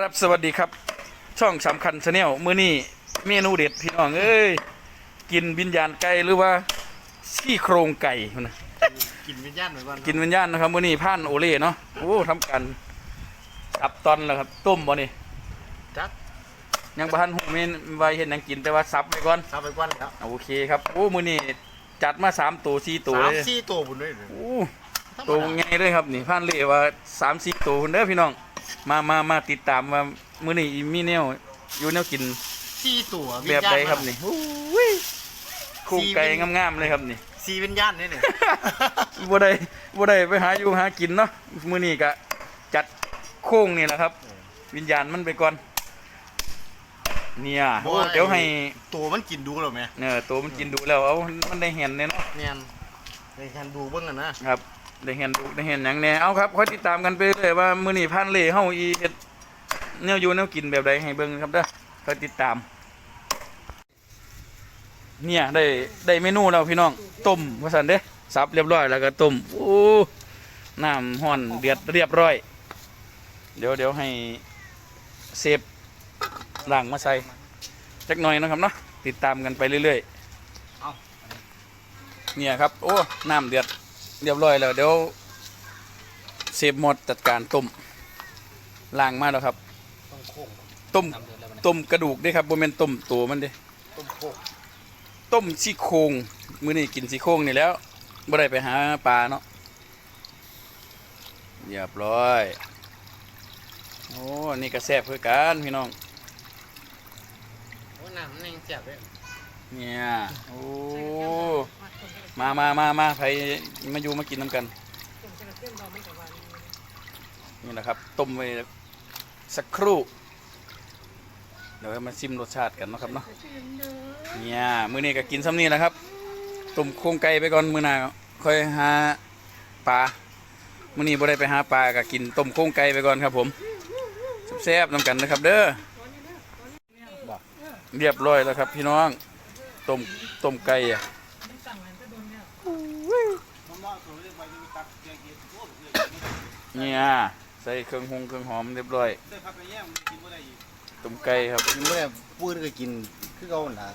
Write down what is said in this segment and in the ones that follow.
ครับสวัสดีครับ ช่องสำคัญชาแนลมื้อนี้เมนูเด็ดพี่น้องเอ้ยกินวิญญาณไก่หรือว่าซี่โครงไก่พุ่นนะกินวิญญาณเหมือนกันกินวิญญาณนะครับมื้อนี้ผ่านโอเล่เนาะโอ้ทำกันสับตอนแล้วครับต้มบ่นี่จัดยังบ่ทันหูเมนไว้เห็นหยังกินแต่ว่าสับไปก่อนซับไปก่อนแล้วโอเคครับโอ้มื้อนี้จัดมาสามตัวสี่ตัวสามเลยสี่ตัวบุญด้วยโอ้ตัวใหญ่เลยครับนี่ผ่านเล่ว่าสามสี่ตัวพุ่นเด้อพี่น้อง มามามาติดตามว่ามื้อนี้มีแนวอยู่แนวกินสี่ตัวแบบใดครับนี่โอ้ยโครงไก่งามๆเลยครับนี่ สี่วิญญาณนี่เนี่ยบ่ได้บ่ได้ไปหาอยู่หากินเนาะมื้อนี้ก็จัดโค้งนี่แหละครับ วิญญาณมันไปก่อน เนี่ยโอ้เดี๋ยวให้ตัวมันกินดูหรอไหมเออตัวมันกินดูแล้วเอามันได้เห็นเนี่ยเนาะ เนี่ยในการดูเบื้องกันนะครับ ได้เห็นดูได้เห็นหยังแน่เอาครับค่อยติดตามกันไปเลยว่ามื้อนี้พันเล่เฮาอีเฮ็ดแนวอยู่แนวกินแบบใดให้เบิ่งครับเด้อค่อยติดตาม เนี่ยได้ได้เมนูแล้วพี่น้องต้มว่าซั่นเด้สับเรียบร้อยแล้วก็ต้มโอ้น้ำห้อนเดือดเรียบร้อย เดี๋ยวเดี๋ยวให้เซฟล้างมาใส่จักหน่อยนะครับเนาะติดตามกันไปเรื่อยๆเนี่ยครับ โอ้น้ำเดือด เรียบร้อยแล้วเดี๋ยวเซฟหมดจัดการต้มล้างมาแล้วครับ ต้มโค้งต้มต้มกระดูกเด้ครับบ่แม่นต้มตัวมันเด้ต้มโค้งต้มซี่โครงมื้อนี้กินซี่โครงนี่แล้วบ่ได้ไปหาปลาเนาะเรียบร้อยโอ้นี่ก็แซ่บคือกันพี่น้องโอ้น้ำมันยังเจ็บเลยเนี่ยโอ้ มามามามาใครมาอยู่มากินน้ำกันนี่แหละครับต้มไว้สักครู่ เดี๋ยวมาชิมรสชาติกันนะครับเนาะเนี่ยมื้อนี้ก็กินซ้ำนี่แหละครับต้มโครงไก่ไปก่อนมื้อหน้าค่อยหาปลามื้อนี้บ่ได้ไปหาปลาก็กินต้มโครงไก่ไปก่อนครับผมแซ่บๆน้ำกันนะครับ เด้อเรียบร้อยแล้วครับ พี่น้องต้มต้มไก่อะ เนี่ยใส่เครื่องหงเครื่องหอมเรียบร้อยต้มไก่ครับกินเมื่อปืนก็กินคือเขาหนา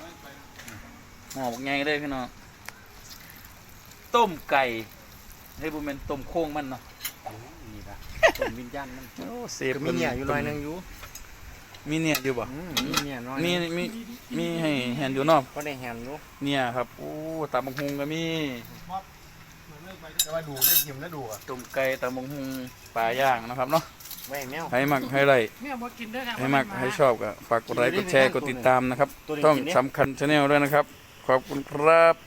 หอมไงเลยพี่น้องต้มไก่ให้บุเป็นต้มโค้งมันเนาะนี่ละต้มวิญญาณมันโอ้เซฟก็มีเนี่ยอยู่หน่อยนึงอยู่มีเนี่ยอยู่บ่อืมมีเนี่ยน้อยมีมีมีให้เห็นอยู่เนาะก็ได้แฮมอยู่เนี่ยครับโอ้ตำบักฮุงก็มี แต่ว่าดูได้ชิมแล้วดูอะต้มไก่ตำบักฮุงปลาย่างนะครับเนาะไม่แมว ให้มักให้ไรแม่บอกกินด้วยครับให้มักให้ชอบก็ฝากกดไลค์กดแชร์กดติดตามนะครับตัวนี้ต้องกินเนี่ยสำคัญชาแนลด้วยนะครับ ขอบคุณครับ